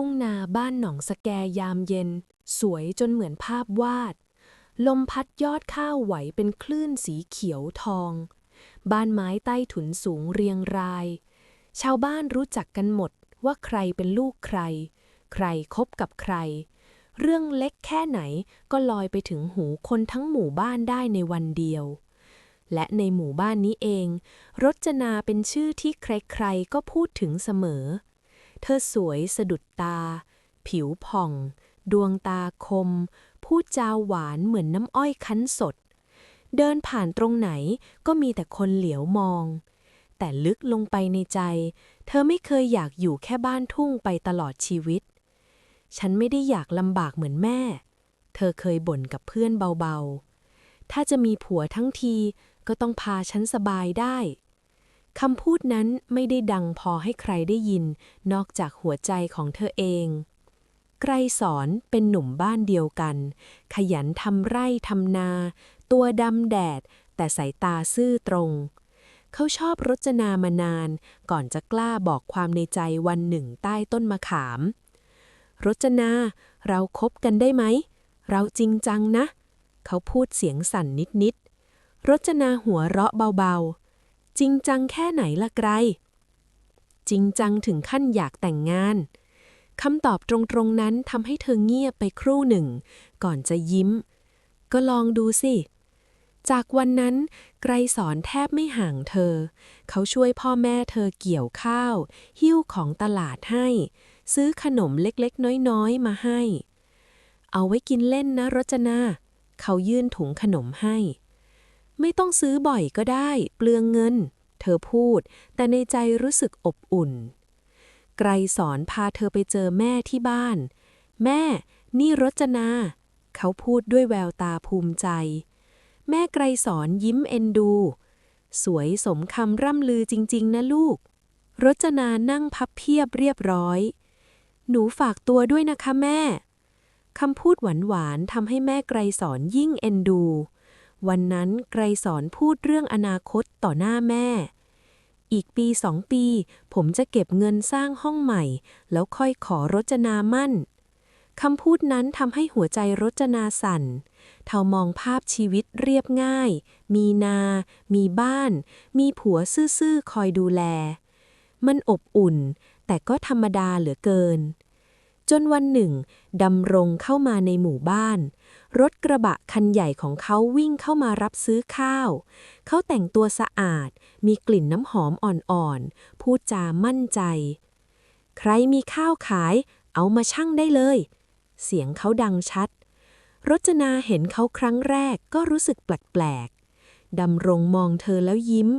ทุ่งนาบ้านหนองสแกยามเย็น สวยจนเหมือนภาพวาด ลมพัดยอดข้าวไหวเป็นคลื่นสีเขียวทอง บ้านไม้ใต้ถุนสูงเรียงราย ชาวบ้านรู้จักกันหมดว่าใครเป็นลูกใคร ใครคบกับใคร เรื่องเล็กแค่ไหนก็ลอยไปถึงหูคนทั้งหมู่บ้านได้ในวันเดียว และในหมู่บ้านนี้เอง รจนาเป็นชื่อที่ใครๆก็พูดถึงเสมอ เธอสวยสะดุดตา ผิวผ่อง ดวงตาคม พูดจาหวานเหมือนน้ำอ้อยคั้นสด เดินผ่านตรงไหนก็มีแต่คนเหลียวมอง แต่ลึกลงไปในใจ เธอไม่เคยอยากอยู่แค่บ้านทุ่งไปตลอดชีวิต ฉันไม่ได้อยากลำบากเหมือนแม่ เธอเคยบ่นกับเพื่อนเบาๆ ถ้าจะมีผัวทั้งทีก็ต้องพาฉันสบายได้ คำพูดนั้นไม่ได้ดังพอให้ใครได้ยิน นอกจากหัวใจของเธอเอง ไกรสอนเป็นหนุ่มบ้านเดียวกัน ขยันทำไร่ทำนา ตัวดำแดด แต่สายตาซื่อตรง เขาชอบรจนามานาน ก่อนจะกล้าบอกความในใจวันหนึ่งใต้ต้นมะขาม รจนา เราคบกันได้ไหม เราจริงจังนะ เขาพูดเสียงสั่นนิดๆรจนาหัวเราะเบาๆ จริงจังแค่ไหนละไกรจริงจังถึงขั้นอยากแต่งงานคำตอบตรงๆนั้นทำให้เธอเงียบไปครู่หนึ่ง ก่อนจะยิ้ม ก็ลองดูสิ จากวันนั้นไกรสอนแทบไม่ห่างเธอ เขาช่วยพ่อแม่เธอเกี่ยวข้าว หิ้วของตลาดให้ ซื้อขนมเล็กๆ น้อยๆ มาให้ เอาไว้กินเล่นนะรจนา เขายื่นถุงขนมให้ ไม่ต้องซื้อบ่อยก็ได้ เปลืองเงิน เธอพูด แต่ในใจรู้สึกอบอุ่น ไกรสอนพาเธอไปเจอแม่ที่บ้าน แม่ นี่รจนา เขาพูดด้วยแววตาภูมิใจ แม่ไกรสอนยิ้มเอ็นดู สวยสมคำร่ำลือจริง ๆ นะลูก รจนานั่งพับเพียบเรียบร้อย หนูฝากตัวด้วยนะคะแม่คำพูดหวานๆทำให้แม่ไกรสอนยิ่งเอ็นดู วันนั้นไกรสอนพูดเรื่องอนาคตต่อหน้าแม่ อีกปีสองปี ผมจะเก็บเงินสร้างห้องใหม่ แล้วค่อยขอรจนามั่นคำพูดนั้นทำให้หัวใจรจนาสั่น เทามองภาพชีวิตเรียบง่าย มีนา มีบ้าน มีผัวซื่อๆคอยดูแล มันอบอุ่น แต่ก็ธรรมดาเหลือเกิน จนวันหนึ่งดำรงเข้ามาในหมู่บ้าน รถกระบะคันใหญ่ของเขาวิ่งเข้ามารับซื้อข้าว เขาแต่งตัวสะอาด มีกลิ่นน้ำหอมอ่อนๆ พูดจามั่นใจ ใครมีข้าวขาย เอามาชั่งได้เลย เสียงเขาดังชัด รจนาเห็นเขาครั้งแรกก็รู้สึกแปลกๆ ดำรงมองเธอแล้วยิ้ม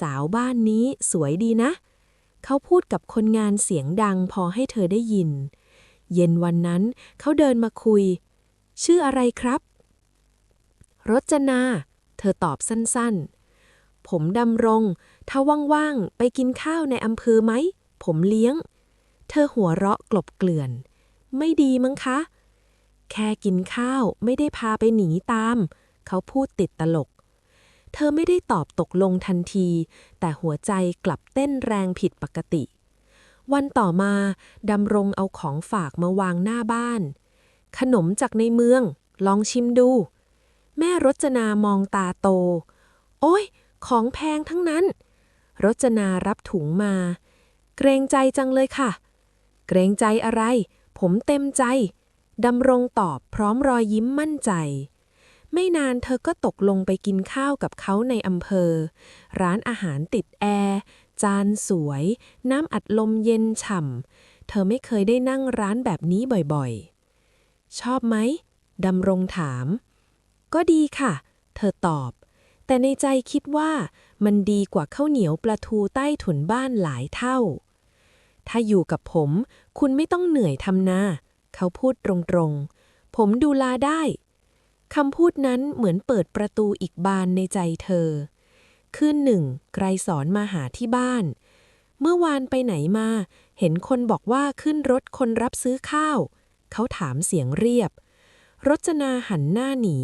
สาวบ้านนี้สวยดีนะ เขาพูดกับคนงานเสียงดังพอให้เธอได้ยิน เย็นวันนั้นเขาเดินมาคุย ชื่ออะไรครับ รจนา เธอตอบสั้นๆ ผมดำรง ถ้าว่างๆ ไปกินข้าวในอำเภอไหม ผมเลี้ยง เธอหัวเราะกลบเกลื่อน ไม่ดีมั้งคะ แค่กินข้าวไม่ได้พาไปหนีตาม เขาพูดติดตลก เธอไม่ได้ตอบตกลงทันที แต่หัวใจกลับเต้นแรงผิดปกติ วันต่อมาดำรงเอาของฝากมาวางหน้าบ้าน ขนมจากในเมือง ลองชิมดู แม่รจนามองตาโต โอ้ย ของแพงทั้งนั้น รจนารับถุงมา เกรงใจจังเลยค่ะ เกรงใจอะไร ผมเต็มใจ ดำรงตอบพร้อมรอยยิ้มมั่นใจ ไม่นานเธอก็ตกลงไปกินข้าวกับเขาในอำเภอ ร้านอาหารติดแอร์ จานสวย น้ำอัดลมเย็นฉ่ำ เธอไม่เคยได้นั่งร้านแบบนี้บ่อยๆ ชอบไหมดำรงถาม ก็ดีค่ะ เธอตอบ แต่ในใจคิดว่ามันดีกว่าข้าวเหนียวปลาทูใต้ถุนบ้านหลายเท่า ถ้าอยู่กับผม คุณไม่ต้องเหนื่อยทำนา เขาพูดตรงๆ ผมดูลาได้คำพูดนั้นเหมือนเปิดประตูอีกบานในใจเธอ คืนหนึ่งไกรสอนมาหาที่บ้าน เมื่อวานไปไหนมา เห็นคนบอกว่าขึ้นรถคนรับซื้อข้าว เขาถามเสียงเรียบ รจนาหันหน้าหนี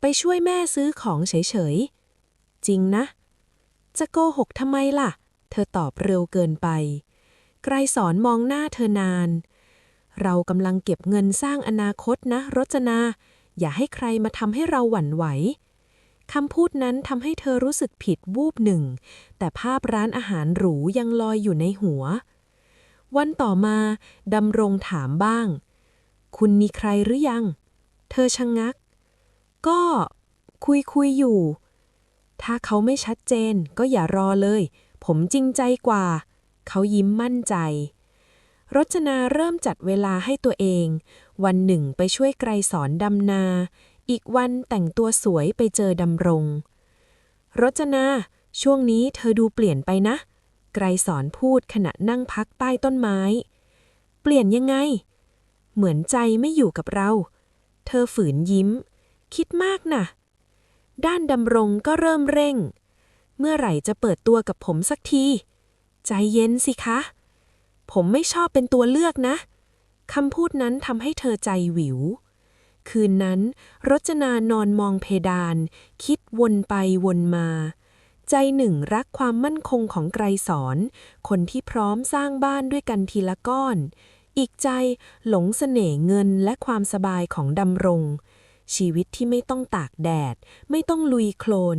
ไปช่วยแม่ซื้อของเฉยๆ จริงนะ จะโกหกทำไมล่ะ เธอตอบเร็วเกินไป ไกรสอนมองหน้าเธอนาน เรากำลังเก็บเงินสร้างอนาคตนะ รจนา อย่าให้ใครมาทำให้เราหวั่นไหวคำพูดนั้นทำให้เธอรู้สึกผิดวูบหนึ่ง แต่ภาพร้านอาหารหรูยังลอยอยู่ในหัว วันต่อมาดำรงถามบ้าง คุณมีใครหรือยัง เธอชะงงัก ก็คุยคุยอยู่ ถ้าเขาไม่ชัดเจนก็อย่ารอเลย ผมจริงใจกว่า เขายิ้มมั่นใจ รจนาเริ่มจัดเวลาให้ตัวเอง วันหนึ่งไปช่วยไกรสอนดำนา อีกวันแต่งตัวสวยไปเจอดำรง รจนา ช่วงนี้เธอดูเปลี่ยนไปนะ ไกรสอนพูดขณะนั่งพักใต้ต้นไม้ เปลี่ยนยังไง เหมือนใจไม่อยู่กับเรา เธอฝืนยิ้ม คิดมากนะ่ะ ด้านดำรงก็เริ่มเร่ง เมื่อไหร่จะเปิดตัวกับผมสักที ใจเย็นสิคะ ผมไม่ชอบเป็นตัวเลือกนะคำพูดนั้นทำให้เธอใจหวิว คืนนั้นรจนานอนมองเพดาน คิดวนไปวนมา ใจหนึ่งรักความมั่นคงของไกรสอน คนที่พร้อมสร้างบ้านด้วยกันทีละก้อน อีกใจหลงเสน่ห์เงินและความสบายของดำรง ชีวิตที่ไม่ต้องตากแดด ไม่ต้องลุยโคลน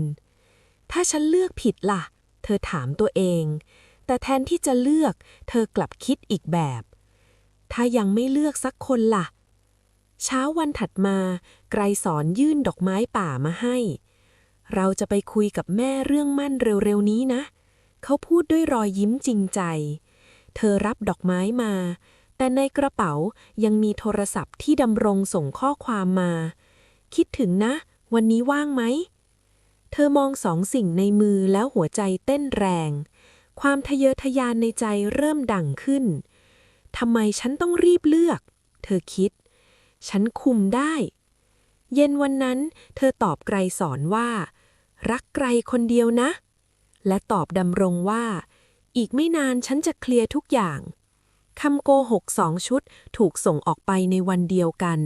ถ้าฉันเลือกผิดล่ะ เธอถามตัวเอง แต่แทนที่จะเลือก เธอกลับคิดอีกแบบ ถ้ายังไม่เลือกสักคนล่ะ เช้าวันถัดมาไกรสอนยื่นดอกไม้ป่ามาให้ เราจะไปคุยกับแม่เรื่องมั่นเร็วๆนี้นะ เขาพูดด้วยรอยยิ้มจริงใจ เธอรับดอกไม้มา แต่ในกระเป๋ายังมีโทรศัพท์ที่ดำรงส่งข้อความมา คิดถึงนะ วันนี้ว่างไหม เธอมองสองสิ่งในมือแล้วหัวใจเต้นแรง ความทะเยอทะยานในใจเริ่มดังขึ้น ทำไมฉันต้องรีบเลือก เธอคิด ฉันคุมได้ เย็นวันนั้น เธอตอบไกรสอนว่า รักไกรคนเดียวนะ และตอบดำรงว่า อีกไม่นานฉันจะเคลียร์ทุกอย่าง คำโกหกสองชุดถูกส่งออกไปในวันเดียวกัน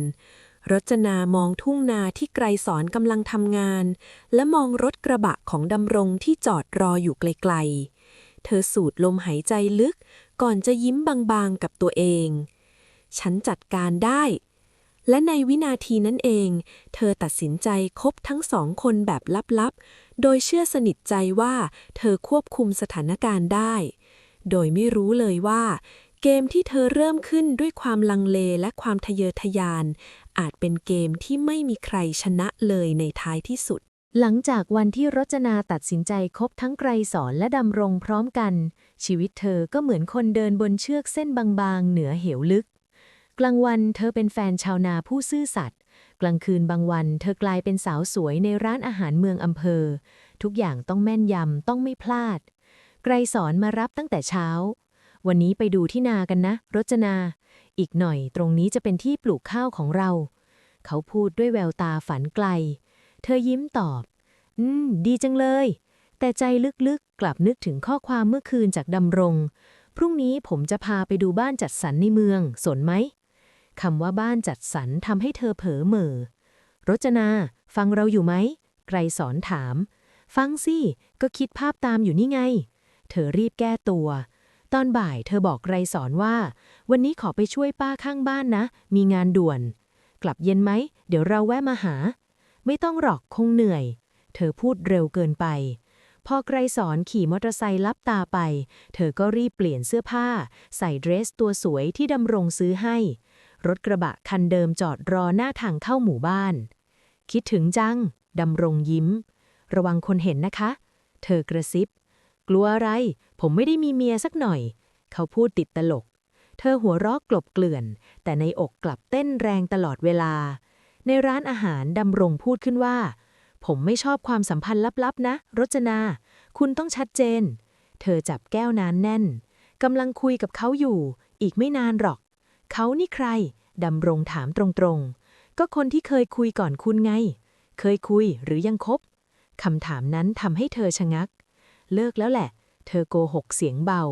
รจนามองทุ่งนาที่ไกรสอนกำลังทำงาน และมองรถกระบะของดำรงที่จอดรออยู่ไกลๆ เธอสูดลมหายใจลึกก่อนจะยิ้มบางๆกับตัวเอง ฉันจัดการได้ และในวินาทีนั้นเอง เธอตัดสินใจคบทั้งสองคนแบบลับๆ โดยเชื่อสนิทใจว่าเธอควบคุมสถานการณ์ได้ โดยไม่รู้เลยว่า เกมที่เธอเริ่มขึ้นด้วยความลังเลและความทะเยอทะยาน อาจเป็นเกมที่ไม่มีใครชนะเลยในท้ายที่สุด หลังจากวันที่รจนาตัดสินใจคบทั้งไกรสอนและดำรงพร้อมกัน ชีวิตเธอก็เหมือนคนเดินบนเชือกเส้นบางๆ เหนือเหวลึก กลางวันเธอเป็นแฟนชาวนาผู้ซื่อสัตย์กลางคืนบางวันเธอกลายเป็นสาวสวยในร้านอาหารเมืองอำเภอ ทุกอย่างต้องแม่นยำต้องไม่พลาด ไกรสอนมารับตั้งแต่เช้า วันนี้ไปดูที่นากันนะ รจนา อีกหน่อยตรงนี้จะเป็นที่ปลูกข้าวของเรา เขาพูดด้วยแววตาฝันไกล เธอยิ้มตอบ อืม ดีจังเลย แต่ใจลึกๆ กลับนึกถึงข้อความเมื่อคืนจากดำรง พรุ่งนี้ผมจะพาไปดูบ้านจัดสรรในเมือง สนไหมคำว่าบ้านจัดสรรทำให้เธอเผลอเหม่อรจนา ฟังเราอยู่ไหม ไกรสอนถาม ฟังสิ ก็คิดภาพตามอยู่นี่ไง เธอรีบแก้ตัว ตอนบ่ายเธอบอกไกรสอนว่า วันนี้ขอไปช่วยป้าข้างบ้านนะ มีงานด่วน กลับเย็นไหม เดี๋ยวเราแวะมาหา ไม่ต้องหรอกคงเหนื่อย เธอพูดเร็วเกินไป พอไกรสอนขี่มอเตอร์ไซค์ลับตาไป เธอก็รีบเปลี่ยนเสื้อผ้า ใส่เดรสตัวสวยที่ดำรงซื้อให้ รถกระบะคันเดิมจอดรอหน้าทางเข้าหมู่บ้าน คิดถึงจังดำรงยิ้ม ระวังคนเห็นนะคะ เธอกระซิบ กลัวอะไร ผมไม่ได้มีเมียสักหน่อย เขาพูดติดตลก เธอหัวเราะกลบเกลื่อน แต่ในอกกลับเต้นแรงตลอดเวลา ในร้านอาหารดำรงพูดขึ้นว่า ผมไม่ชอบความสัมพันธ์ลับๆนะ รจนา คุณต้องชัดเจน เธอจับแก้วนานแน่นกำลังคุยกับเขาอยู่ อีกไม่นานหรอก เขานี่ใครดำรงถามตรงๆ ก็คนที่เคยคุยก่อนคุณไง เคยคุยหรือยังคบคำถามนั้นทำให้เธอชะงัก เลิกแล้วแหละ เธอโกหกเสียงเบา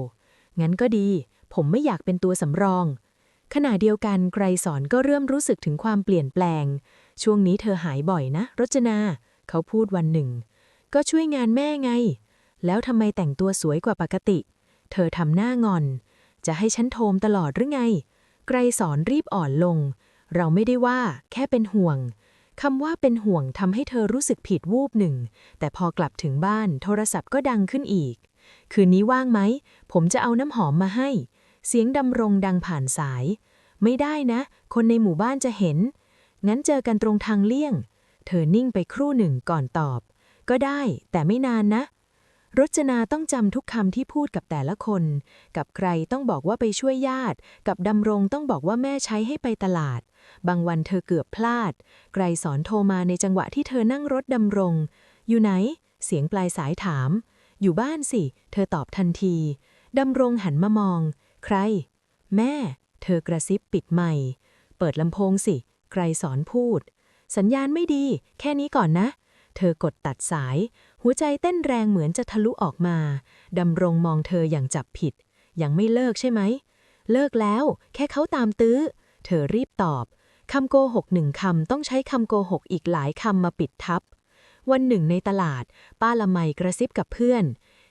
งั้นก็ดี ผมไม่อยากเป็นตัวสำรอง ขณะเดียวกันไกรสอนก็เริ่มรู้สึกถึงความเปลี่ยนแปลง ช่วงนี้เธอหายบ่อยนะ รจนา เขาพูดวันหนึ่ง ก็ช่วยงานแม่ไง แล้วทำไมแต่งตัวสวยกว่าปกติ เธอทำหน้างอน จะให้ฉันโทมตลอดหรือไง ไกรสอนรีบอ่อนลง เราไม่ได้ว่า แค่เป็นห่วง คำว่าเป็นห่วงทำให้เธอรู้สึกผิดวูบหนึ่ง แต่พอกลับถึงบ้านโทรศัพท์ก็ดังขึ้นอีก คืนนี้ว่างไหม ผมจะเอาน้ำหอมมาให้ เสียงดำรงดังผ่านสาย ไม่ได้นะ คนในหมู่บ้านจะเห็น งั้นเจอกันตรงทางเลี่ยง เธอนิ่งไปครู่หนึ่งก่อนตอบ ก็ได้ แต่ไม่นานนะ รจนาต้องจำทุกคำที่พูดกับแต่ละคน กับใครต้องบอกว่าไปช่วยญาติ กับดำรงต้องบอกว่าแม่ใช้ให้ไปตลาด บางวันเธอเกือบพลาด ไกรสอนโทรมาในจังหวะที่เธอนั่งรถดำรง อยู่ไหน เสียงปลายสายถาม อยู่บ้านสิ เธอตอบทันที ดำรงหันมามอง ใคร แม่ เธอกระซิบปิดไมค์เปิดลำโพงสิ ไกรสอนพูด สัญญาณไม่ดี แค่นี้ก่อนนะ เธอกดตัดสาย หัวใจเต้นแรงเหมือนจะทะลุออกมา ดำรงมองเธออย่างจับผิด ยังไม่เลิกใช่ไหม เลิกแล้ว แค่เขาตามตื้อ เธอรีบตอบ คำโกหกหนึ่งคำต้องใช้คำโกหกอีกหลายคำมาปิดทับ วันหนึ่งในตลาด ป้าละไมกระซิบกับเพื่อน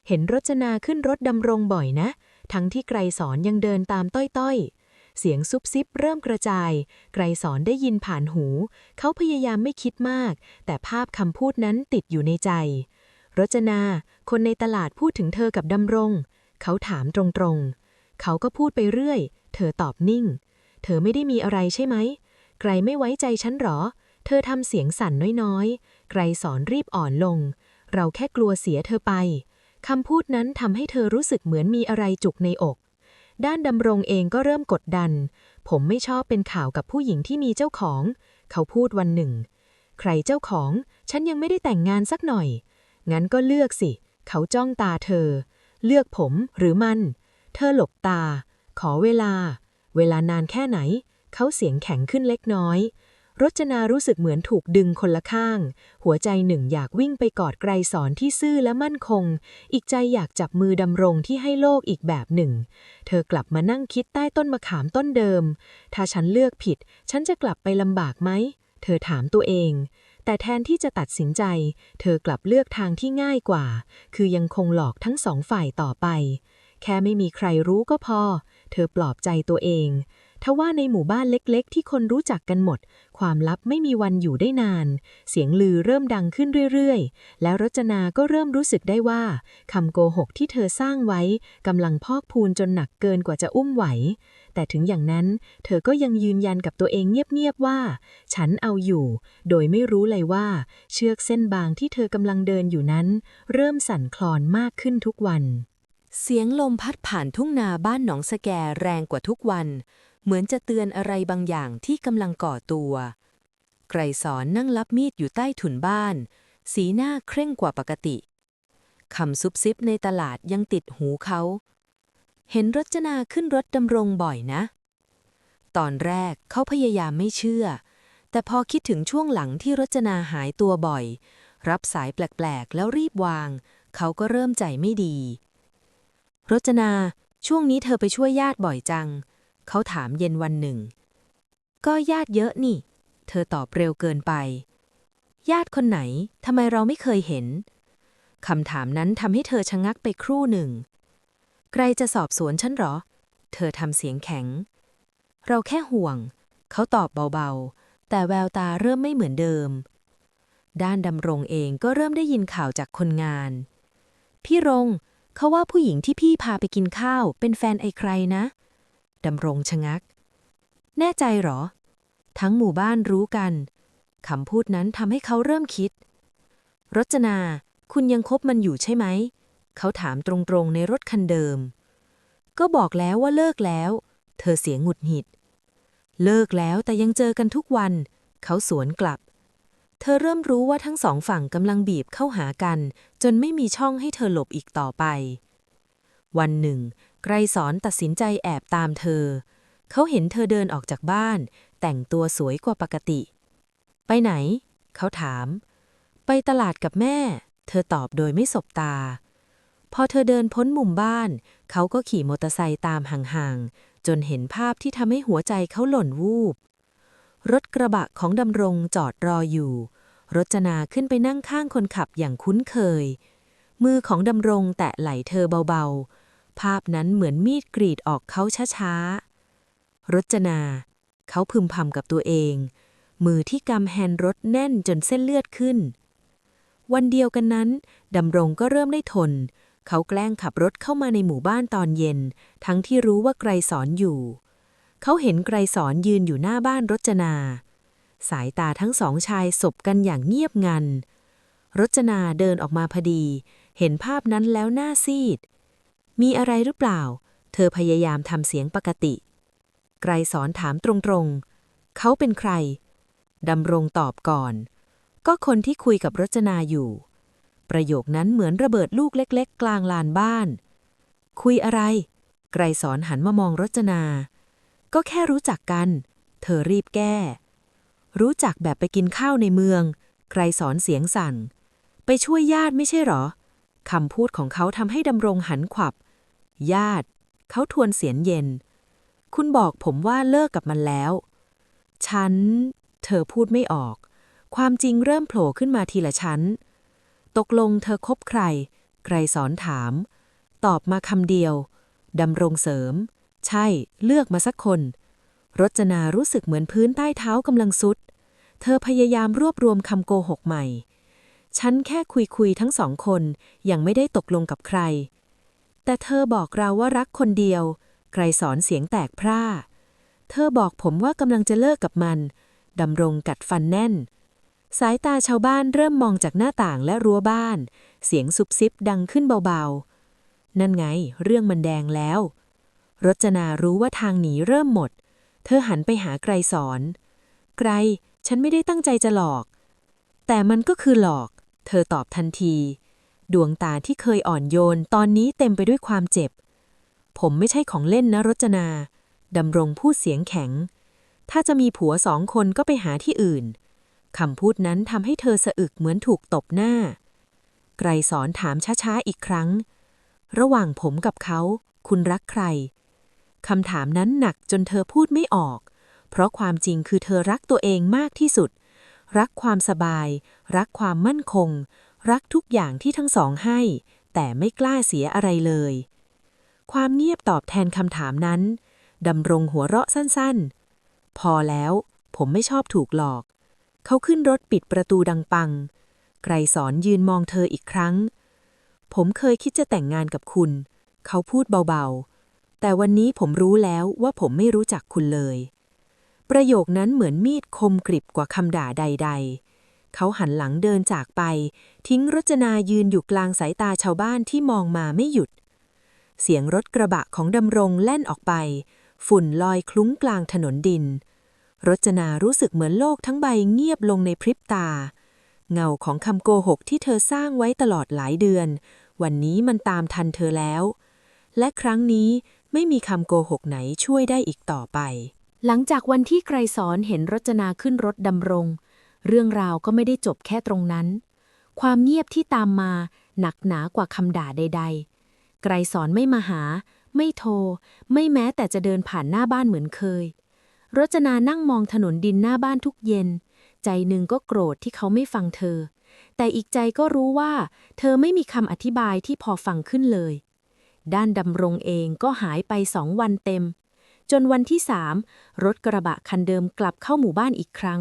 เห็นรจนาขึ้นรถดำรงบ่อยนะ ทั้งที่ไกรสอนยังเดินตามต้อยๆเสียงซุบซิบเริ่มกระจาย ไกรสอนได้ยินผ่านหู เขาพยายามไม่คิดมาก แต่ภาพคำพูดนั้นติดอยู่ในใจ รจนา คนในตลาดพูดถึงเธอกับดำรง เขาถามตรงๆ เขาก็พูดไปเรื่อย เธอตอบนิ่ง เธอไม่ได้มีอะไรใช่ไหม ไกรไม่ไว้ใจฉันหรอ เธอทำเสียงสั่นน้อยๆ ไกรสอนรีบอ่อนลง เราแค่กลัวเสียเธอไป คำพูดนั้นทำให้เธอรู้สึกเหมือนมีอะไรจุกในอก ด้านดำรงเองก็เริ่มกดดัน ผมไม่ชอบเป็นข่าวกับผู้หญิงที่มีเจ้าของ เขาพูดวันหนึ่ง ใครเจ้าของ ฉันยังไม่ได้แต่งงานสักหน่อย งั้นก็เลือกสิ เขาจ้องตาเธอ เลือกผมหรือมัน เธอหลบตา ขอเวลา เวลานานแค่ไหน เขาเสียงแข็งขึ้นเล็กน้อย รจนารู้สึกเหมือนถูกดึงคนละข้าง หัวใจหนึ่งอยากวิ่งไปกอดไกรสอนที่ซื่อและมั่นคง อีกใจอยากจับมือดำรงที่ให้โลกอีกแบบหนึ่ง เธอกลับมานั่งคิดใต้ต้นมะขามต้นเดิม ถ้าฉันเลือกผิด ฉันจะกลับไปลำบากไหม เธอถามตัวเอง แต่แทนที่จะตัดสินใจ เธอกลับเลือกทางที่ง่ายกว่า คือยังคงหลอกทั้งสองฝ่ายต่อไป แค่ไม่มีใครรู้ก็พอ เธอปลอบใจตัวเองทว่าในหมู่บ้านเล็กๆ ที่คนรู้จักกันหมด ความลับไม่มีวันอยู่ได้นาน เสียงลือเริ่มดังขึ้นเรื่อยๆ แล้วรจนาก็เริ่มรู้สึกได้ว่าคำโกหกที่เธอสร้างไว้กำลังพอกพูนจนหนักเกินกว่าจะอุ้มไหว แต่ถึงอย่างนั้น เธอก็ยังยืนยันกับตัวเองเงียบๆว่า ฉันเอาอยู่ โดยไม่รู้เลยว่า เชือกเส้นบางที่เธอกำลังเดินอยู่นั้น เริ่มสั่นคลอนมากขึ้นทุกวัน เสียงลมพัดผ่านทุ่งนาบ้านหนองสแกแรงกว่าทุกวัน เหมือนจะเตือนอะไรบางอย่างที่กำลังก่อตัว ไกรสอนนั่งรับมีดอยู่ใต้ถุนบ้าน สีหน้าเคร่งกว่าปกติคำซุบซิบในตลาดยังติดหูเขา เห็นรจนาขึ้นรถดำรงบ่อยนะ ตอนแรกเขาพยายามไม่เชื่อ แต่พอคิดถึงช่วงหลังที่รจนาหายตัวบ่อย รับสายแปลกๆ แล้วรีบวาง เขาก็เริ่มใจไม่ดี รจนาช่วงนี้เธอไปช่วยญาติบ่อยจัง เขาถามเย็นวันหนึ่ง ก็ญาติเยอะนี่ เธอตอบเร็วเกินไป ญาติคนไหนทำไมเราไม่เคยเห็นคำถามนั้นทำให้เธอชะงักไปครู่หนึ่ง ใครจะสอบสวนฉันหรอ เธอทำเสียงแข็ง เราแค่ห่วง เขาตอบเบาๆ แต่แววตาเริ่มไม่เหมือนเดิม ด้านดำรงเองก็เริ่มได้ยินข่าวจากคนงาน พี่รงเขาว่าผู้หญิงที่พี่พาไปกินข้าว เป็นแฟนไอ้ใครนะ ดำรงชะงัก แน่ใจหรอ ทั้งหมู่บ้านรู้กัน คำพูดนั้นทำให้เขาเริ่มคิด รจนา คุณยังคบมันอยู่ใช่ไหม เขาถามตรงๆในรถคันเดิม ก็บอกแล้วว่าเลิกแล้ว เธอเสียงหงุดหงิด เลิกแล้วแต่ยังเจอกันทุกวัน เขาสวนกลับ เธอเริ่มรู้ว่าทั้งสองฝั่งกำลังบีบเข้าหากัน จนไม่มีช่องให้เธอหลบอีกต่อไป วันหนึ่ง ไกรสอนตัดสินใจแอบตามเธอ เขาเห็นเธอเดินออกจากบ้าน แต่งตัวสวยกว่าปกติ ไปไหน เขาถาม ไปตลาดกับแม่ เธอตอบโดยไม่สบตา พอเธอเดินพ้นมุมบ้าน เขาก็ขี่มอเตอร์ไซค์ตามห่างๆ จนเห็นภาพที่ทำให้หัวใจเขาหล่นวูบ รถกระบะของดำรงจอดรออยู่ รจนาขึ้นไปนั่งข้างคนขับอย่างคุ้นเคย มือของดำรงแตะไหล่เธอเบาๆ ภาพนั้นเหมือนมีดกรีดออกเขาช้าๆ รจนา เขาพึมพำกับตัวเอง มือที่กำแฮนด์รถแน่นจนเส้นเลือดขึ้น วันเดียวกันนั้นดำรงก็เริ่มได้ทน เขาแกล้งขับรถเข้ามาในหมู่บ้านตอนเย็น ทั้งที่รู้ว่าไกรสอนอยู่ เขาเห็นไกรสอนยืนอยู่หน้าบ้านรจนา สายตาทั้งสองชายสบกันอย่างเงียบงัน รจนาเดินออกมาพอดี เห็นภาพนั้นแล้วหน้าซีด มีอะไรหรือเปล่า เธอพยายามทำเสียงปกติ ไกรสอนถามตรงๆ เขาเป็นใคร ดำรงตอบก่อน ก็คนที่คุยกับรจนาอยู่ ประโยคนั้นเหมือนระเบิดลูกเล็ก ๆ กลางลานบ้าน คุยอะไร ไกรสอนหันมามองรจนา ก็แค่รู้จักกัน เธอรีบแก้ รู้จักแบบไปกินข้าวในเมือง ไกรสอนเสียงสั่น ไปช่วยญาติไม่ใช่หรอ คำพูดของเขาทำให้ดำรงหันขวับ ญาติ เขาทวนเสียงเย็น คุณบอกผมว่าเลิกกับมันแล้ว ฉัน เธอพูดไม่ออก ความจริงเริ่มโผล่ขึ้นมาทีละชั้น ตกลงเธอคบใคร ไกรสอนถาม ตอบมาคำเดียวดำรงเสริม ใช่เลือกมาสักคน รจนารู้สึกเหมือนพื้นใต้เท้ากำลังสุด เธอพยายามรวบรวมคำโกหกใหม่ ฉันแค่คุยคุยๆทั้งสองคนยังไม่ได้ตกลงกับใคร แต่เธอบอกเราว่ารักคนเดียว ไกรสอนเสียงแตกพร่า เธอบอกผมว่ากำลังจะเลิกกับมันดำรงกัดฟันแน่น สายตาชาวบ้านเริ่มมองจากหน้าต่างและรั้วบ้าน เสียงซุบซิบดังขึ้นเบาๆ นั่นไง เรื่องมันแดงแล้ว รจนารู้ว่าทางหนีเริ่มหมด เธอหันไปหาไกรสอน ไกร ฉันไม่ได้ตั้งใจจะหลอก แต่มันก็คือหลอก เธอตอบทันที ดวงตาที่เคยอ่อนโยนตอนนี้เต็มไปด้วยความเจ็บ ผมไม่ใช่ของเล่นนะรจนา ดำรงพูดเสียงแข็ง ถ้าจะมีผัวสองคนก็ไปหาที่อื่น คำพูดนั้นทำให้เธอสะอึกเหมือนถูกตบหน้า ไกรสอนถามช้าๆอีกครั้ง ระหว่างผมกับเขา คุณรักใคร คำถามนั้นหนักจนเธอพูดไม่ออก เพราะความจริงคือเธอรักตัวเองมากที่สุด รักความสบาย รักความมั่นคง รักทุกอย่างที่ทั้งสองให้ แต่ไม่กล้าเสียอะไรเลย ความเงียบตอบแทนคำถามนั้นดำรงหัวเราะสั้นๆ พอแล้ว ผมไม่ชอบถูกหลอก เขาขึ้นรถปิดประตูดังปัง ไกรสอนยืนมองเธออีกครั้ง ผมเคยคิดจะแต่งงานกับคุณ เขาพูดเบาๆ แต่วันนี้ผมรู้แล้วว่าผมไม่รู้จักคุณเลย ประโยคนั้นเหมือนมีดคมกริบกว่าคำด่าใด ๆ เขาหันหลังเดินจากไป ทิ้งรจนายืนอยู่กลางสายตาชาวบ้านที่มองมาไม่หยุด เสียงรถกระบะของดำรงแล่นออกไป ฝุ่นลอยคลุ้งกลางถนนดิน รจนารู้สึกเหมือนโลกทั้งใบเงียบลงในพริบตา เงาของคำโกหกที่เธอสร้างไว้ตลอดหลายเดือน วันนี้มันตามทันเธอแล้ว และครั้งนี้ไม่มีคำโกหกไหนช่วยได้อีกต่อไป หลังจากวันที่ไกรสอนเห็นรจนาขึ้นรถดำรง เรื่องราวก็ไม่ได้จบแค่ตรงนั้น ความเงียบที่ตามมาหนักหนากว่าคำด่าใด ๆ ไกรสอนไม่มาหา ไม่โทร ไม่แม้แต่จะเดินผ่านหน้าบ้านเหมือนเคย รจนานั่งมองถนนดินหน้าบ้านทุกเย็น ใจหนึ่งก็โกรธที่เขาไม่ฟังเธอ แต่อีกใจก็รู้ว่า เธอไม่มีคำอธิบายที่พอฟังขึ้นเลย ด้านดำรงเองก็หายไปสองวันเต็ม จนวันที่สามรถกระบะคันเดิมกลับเข้าหมู่บ้านอีกครั้ง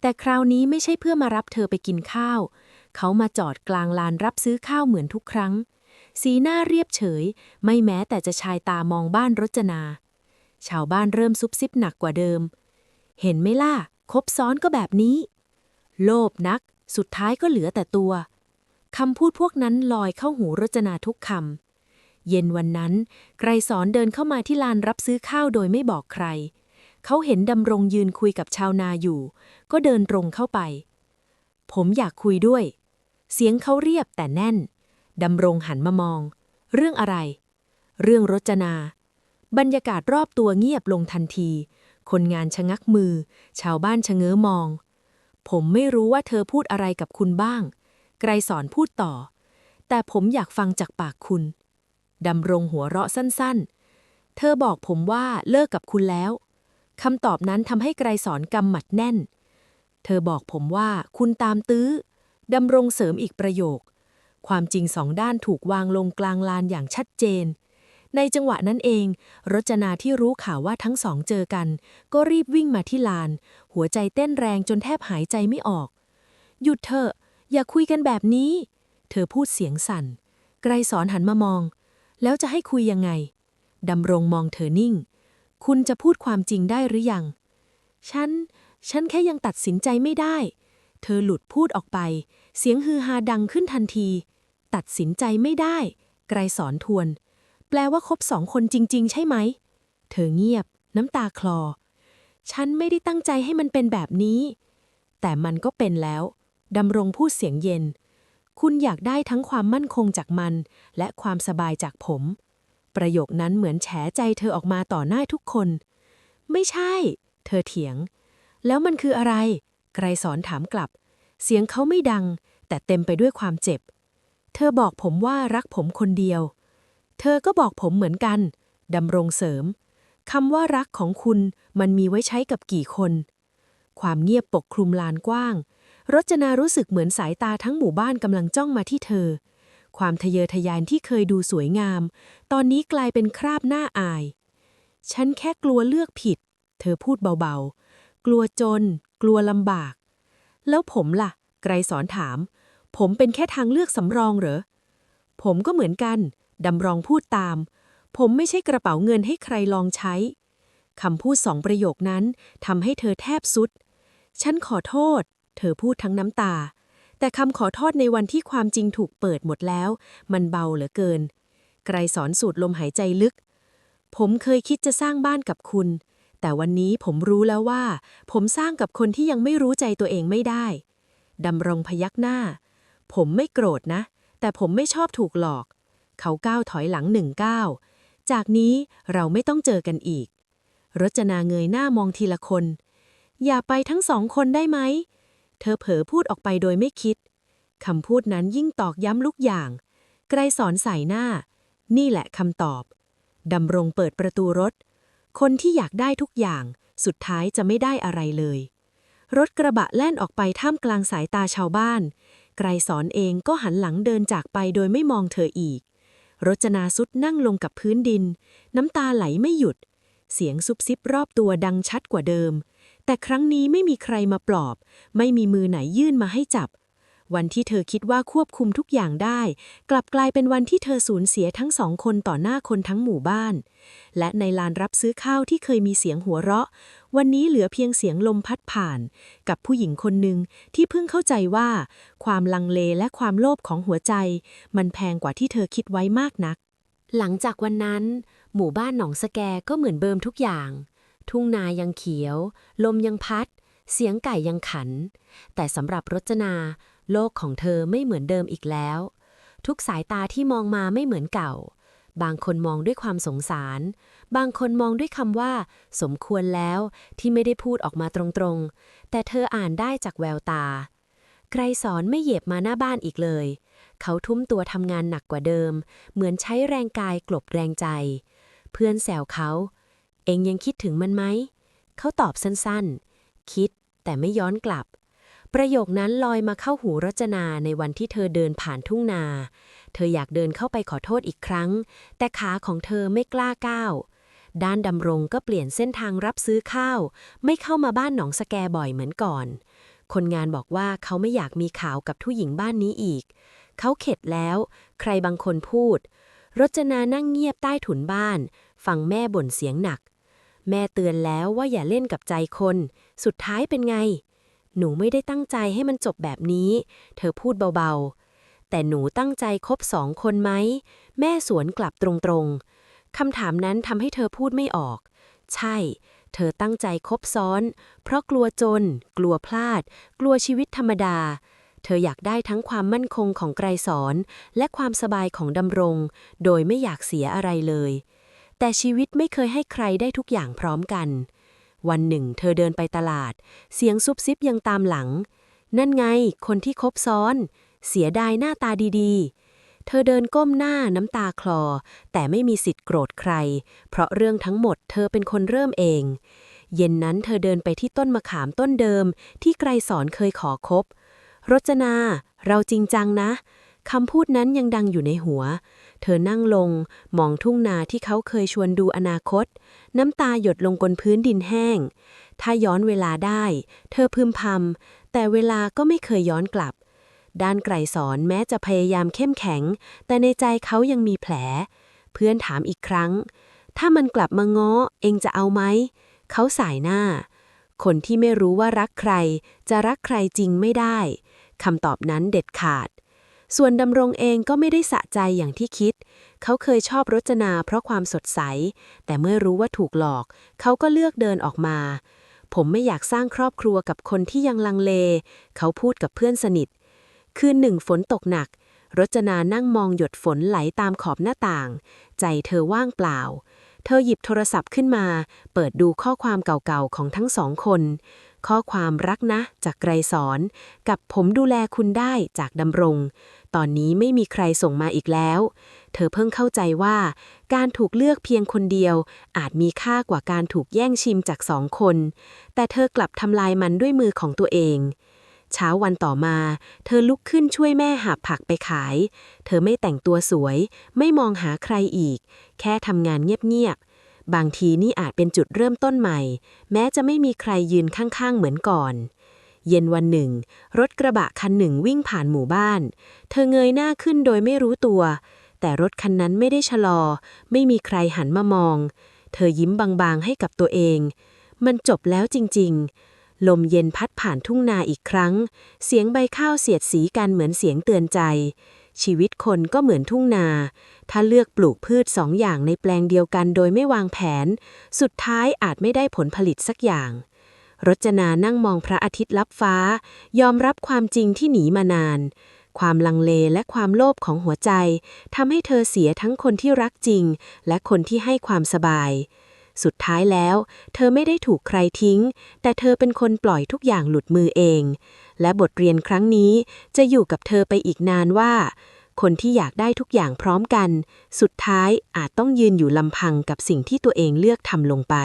แต่คราวนี้ไม่ใช่เพื่อมารับเธอไปกินข้าว เขามาจอดกลางลานรับซื้อข้าวเหมือนทุกครั้ง สีหน้าเรียบเฉย ไม่แม้แต่จะชายตามองบ้านรจนา ชาวบ้านเริ่มซุบซิบหนักกว่าเดิม เห็นไหมล่ะ คบซ้อนก็แบบนี้ โลภนัก สุดท้ายก็เหลือแต่ตัว คำพูดพวกนั้นลอยเข้าหูรจนาทุกคำ เย็นวันนั้น ไกรสอนเดินเข้ามาที่ลานรับซื้อข้าวโดยไม่บอกใคร เขาเห็นดำรงยืนคุยกับชาวนาอยู่ ก็เดินตรงเข้าไป ผมอยากคุยด้วย เสียงเขาเรียบแต่แน่น ดำรงหันมามอง เรื่องอะไร เรื่องรจนา บรรยากาศรอบตัวเงียบลงทันที คนงานชะงักมือ ชาวบ้านชะเง้อมอง ผมไม่รู้ว่าเธอพูดอะไรกับคุณบ้าง ไกรสอนพูดต่อ แต่ผมอยากฟังจากปากคุณ ดำรงหัวเราะสั้นๆ เธอบอกผมว่าเลิกกับคุณแล้ว คำตอบนั้นทำให้ไกรสอนกำหมัดแน่น เธอบอกผมว่าคุณตามตื้อ ดำรงเสริมอีกประโยค ความจริงสองด้านถูกวางลงกลางลานอย่างชัดเจน ในจังหวะนั้นเอง รจนาที่รู้ข่าวว่าทั้งสองเจอกัน ก็รีบวิ่งมาที่ลาน หัวใจเต้นแรงจนแทบหายใจไม่ออก หยุดเถอะ อย่าคุยกันแบบนี้ เธอพูดเสียงสั่น ไกรสอนหันมามอง แล้วจะให้คุยยังไง ดำรงมองเธอนิ่ง คุณจะพูดความจริงได้หรือยัง ฉัน ฉันแค่ยังตัดสินใจไม่ได้ เธอหลุดพูดออกไป เสียงฮือฮาดังขึ้นทันที ตัดสินใจไม่ได้ ไกรสอนทวน แปลว่าคบสองคนจริง ๆ ใช่ไหม เธอเงียบ น้ำตาคลอ ฉันไม่ได้ตั้งใจให้มันเป็นแบบนี้ แต่มันก็เป็นแล้ว ดำรงพูดเสียงเย็น คุณอยากได้ทั้งความมั่นคงจากมัน และความสบายจากผม ประโยคนั้นเหมือนแฉใจเธอออกมาต่อหน้าทุกคน ไม่ใช่ เธอเถียง แล้วมันคืออะไร ไกรสอนถามกลับ เสียงเขาไม่ดัง แต่เต็มไปด้วยความเจ็บ เธอบอกผมว่ารักผมคนเดียว เธอก็บอกผมเหมือนกัน ดำรงเสริม คำว่ารักของคุณมันมีไว้ใช้กับกี่คน ความเงียบปกคลุมลานกว้าง รจนารู้สึกเหมือนสายตาทั้งหมู่บ้านกำลังจ้องมาที่เธอ ความทะเยอทะยานที่เคยดูสวยงาม ตอนนี้กลายเป็นคราบหน้าอาย ฉันแค่กลัวเลือกผิด เธอพูดเบาๆ กลัวจน กลัวลำบาก แล้วผมล่ะ ไกรสอนถาม ผมเป็นแค่ทางเลือกสำรองเหรอ ผมก็เหมือนกัน ดำรองพูดตาม ผมไม่ใช่กระเป๋าเงินให้ใครลองใช้ คำพูดสองประโยคนั้นทำให้เธอแทบสุด ฉันขอโทษ เธอพูดทั้งน้ำตา แต่คำขอโทษในวันที่ความจริงถูกเปิดหมดแล้ว มันเบาเหลือเกิน ไกรสอนสูดลมหายใจลึก ผมเคยคิดจะสร้างบ้านกับคุณ แต่วันนี้ผมรู้แล้วว่า ผมสร้างกับคนที่ยังไม่รู้ใจตัวเองไม่ได้ ดำรงพยักหน้า ผมไม่โกรธนะ แต่ผมไม่ชอบถูกหลอก เขาก้าวถอยหลังหนึ่งก้าวจากนี้เราไม่ต้องเจอกันอีก รจนาเงยหน้ามองทีละคน อย่าไปทั้งสองคนได้ไหม เธอเผลอพูดออกไปโดยไม่คิด คำพูดนั้นยิ่งตอกย้ำลุกอย่าง ไกรสอนใส่หน้า นี่แหละคำตอบ ดำรงเปิดประตูรถ คนที่อยากได้ทุกอย่าง สุดท้ายจะไม่ได้อะไรเลย รถกระบะแล่นออกไปท่ามกลางสายตาชาวบ้าน ไกรสอนเองก็หันหลังเดินจากไปโดยไม่มองเธออีก รจนาสุดนั่งลงกับพื้นดิน น้ำตาไหลไม่หยุด เสียงซุบซิบรอบตัวดังชัดกว่าเดิม แต่ครั้งนี้ไม่มีใครมาปลอบ ไม่มีมือไหนยื่นมาให้จับ วันที่เธอคิดว่าควบคุมทุกอย่างได้ กลับกลายเป็นวันที่เธอสูญเสียทั้งสองคนต่อหน้าคนทั้งหมู่บ้าน และในลานรับซื้อข้าวที่เคยมีเสียงหัวเราะ วันนี้เหลือเพียงเสียงลมพัดผ่าน กับผู้หญิงคนหนึ่งที่เพิ่งเข้าใจว่า ความลังเลและความโลภของหัวใจ มันแพงกว่าที่เธอคิดไว้มากนัก หลังจากวันนั้น หมู่บ้านหนองสแกก็เหมือนเดิมทุกอย่าง ทุ่งนายังเขียว ลมยังพัดเสียงไก่ยังขัน แต่สำหรับรจนา โลกของเธอไม่เหมือนเดิมอีกแล้ว ทุกสายตาที่มองมาไม่เหมือนเก่า บางคนมองด้วยความสงสาร บางคนมองด้วยคำว่า สมควรแล้วที่ไม่ได้พูดออกมาตรงๆ แต่เธออ่านได้จากแววตา ไกรสอนไม่เหยียบมาหน้าบ้านอีกเลย เขาทุ่มตัวทำงานหนักกว่าเดิม เหมือนใช้แรงกายกลบแรงใจ เพื่อนแซวเขา เองยังคิดถึงมันไหม เขาตอบสั้นๆ คิดแต่ไม่ย้อนกลับ ประโยคนั้นลอยมาเข้าหูรจนาในวันที่เธอเดินผ่านทุ่งนา เธออยากเดินเข้าไปขอโทษอีกครั้ง แต่ขาของเธอไม่กล้าก้าว ด้านดำรงก็เปลี่ยนเส้นทางรับซื้อข้าว ไม่เข้ามาบ้านหนองสแกบ่อยเหมือนก่อน คนงานบอกว่าเขาไม่อยากมีข่าวกับผู้หญิงบ้านนี้อีก เขาเข็ดแล้ว ใครบางคนพูด รจนานั่งเงียบใต้ถุนบ้าน ฟังแม่บ่นเสียงหนัก แม่เตือนแล้วว่าอย่าเล่นกับใจคน สุดท้ายเป็นไง หนูไม่ได้ตั้งใจให้มันจบแบบนี้ เธอพูดเบาๆ แต่หนูตั้งใจคบสองคนไหม แม่สวนกลับตรงๆ คำถามนั้นทำให้เธอพูดไม่ออก ใช่ เธอตั้งใจคบซ้อน เพราะกลัวจน กลัวพลาด กลัวชีวิตธรรมดา เธออยากได้ทั้งความมั่นคงของไกรสอน และความสบายของดำรง โดยไม่อยากเสียอะไรเลย แต่ชีวิตไม่เคยให้ใครได้ทุกอย่างพร้อมกัน วันหนึ่ง เธอเดินไปตลาด เสียงซุบซิบยังตามหลัง นั่นไง คนที่คบซ้อน เสียดายหน้าตาดีๆ เธอเดินก้มหน้าน้ำตาคลอ แต่ไม่มีสิทธิ์โกรธใคร เพราะเรื่องทั้งหมดเธอเป็นคนเริ่มเอง เย็นนั้นเธอเดินไปที่ต้นมะขามต้นเดิม ที่ไกรสอนเคยขอคบ รจนา เราจริงจังนะคำพูดนั้นยังดังอยู่ในหัว เธอนั่งลง มองทุ่งนาที่เขาเคยชวนดูอนาคต น้ำตาหยดลงบนพื้นดินแห้ง ถ้าย้อนเวลาได้ เธอพึมพำแต่เวลาก็ไม่เคยย้อนกลับ ด้านไกรสอนแม้จะพยายามเข้มแข็ง แต่ในใจเขายังมีแผล เพื่อนถามอีกครั้ง ถ้ามันกลับมาง้อ เองจะเอาไหม เขาสายหน้า คนที่ไม่รู้ว่ารักใคร จะรักใครจริงไม่ได้คำตอบนั้นเด็ดขาด ส่วนดำรงเองก็ไม่ได้สะใจอย่างที่คิด เขาเคยชอบรจนาเพราะความสดใส แต่เมื่อรู้ว่าถูกหลอก เขาก็เลือกเดินออกมา ผมไม่อยากสร้างครอบครัวกับคนที่ยังลังเล เขาพูดกับเพื่อนสนิท คืนหนึ่งฝนตกหนัก รจนานั่งมองหยดฝนไหลตามขอบหน้าต่าง ใจเธอว่างเปล่า เธอหยิบโทรศัพท์ขึ้นมา เปิดดูข้อความเก่าๆของทั้งสองคนข้อความรักนะจากไกรสอนกับผมดูแลคุณได้จากดำรง ตอนนี้ไม่มีใครส่งมาอีกแล้ว เธอเพิ่งเข้าใจว่า การถูกเลือกเพียงคนเดียว อาจมีค่ากว่าการถูกแย่งชิมจากสองคน แต่เธอกลับทำลายมันด้วยมือของตัวเองเช้าวันต่อมา เธอลุกขึ้นช่วยแม่หาผักไปขาย เธอไม่แต่งตัวสวย ไม่มองหาใครอีก แค่ทำงานเงียบๆ บางทีนี่อาจเป็นจุดเริ่มต้นใหม่ แม้จะไม่มีใครยืนข้างๆ เหมือนก่อน เย็นวันหนึ่ง รถกระบะคันหนึ่งวิ่งผ่านหมู่บ้าน เธอเงยหน้าขึ้นโดยไม่รู้ตัว แต่รถคันนั้นไม่ได้ชะลอ ไม่มีใครหันมามอง เธอยิ้มบางๆให้กับตัวเอง มันจบแล้วจริงๆ ลมเย็นพัดผ่านทุ่งนาอีกครั้ง เสียงใบข้าวเสียดสีกันเหมือนเสียงเตือนใจ ชีวิตคนก็เหมือนทุ่งนา ถ้าเลือกปลูกพืชสองอย่างในแปลงเดียวกันโดยไม่วางแผน สุดท้ายอาจไม่ได้ผลผลิตสักอย่าง รจนานั่งมองพระอาทิตย์ลับฟ้า ยอมรับความจริงที่หนีมานาน ความลังเลและความโลภของหัวใจทำให้เธอเสียทั้งคนที่รักจริง และคนที่ให้ความสบาย สุดท้ายแล้ว เธอไม่ได้ถูกใครทิ้ง แต่เธอเป็นคนปล่อยทุกอย่างหลุดมือเอง และบทเรียนครั้งนี้จะอยู่กับเธอไปอีกนานว่า คนที่อยากได้ทุกอย่างพร้อมกัน สุดท้ายอาจต้องยืนอยู่ลำพังกับสิ่งที่ตัวเองเลือกทำลงไป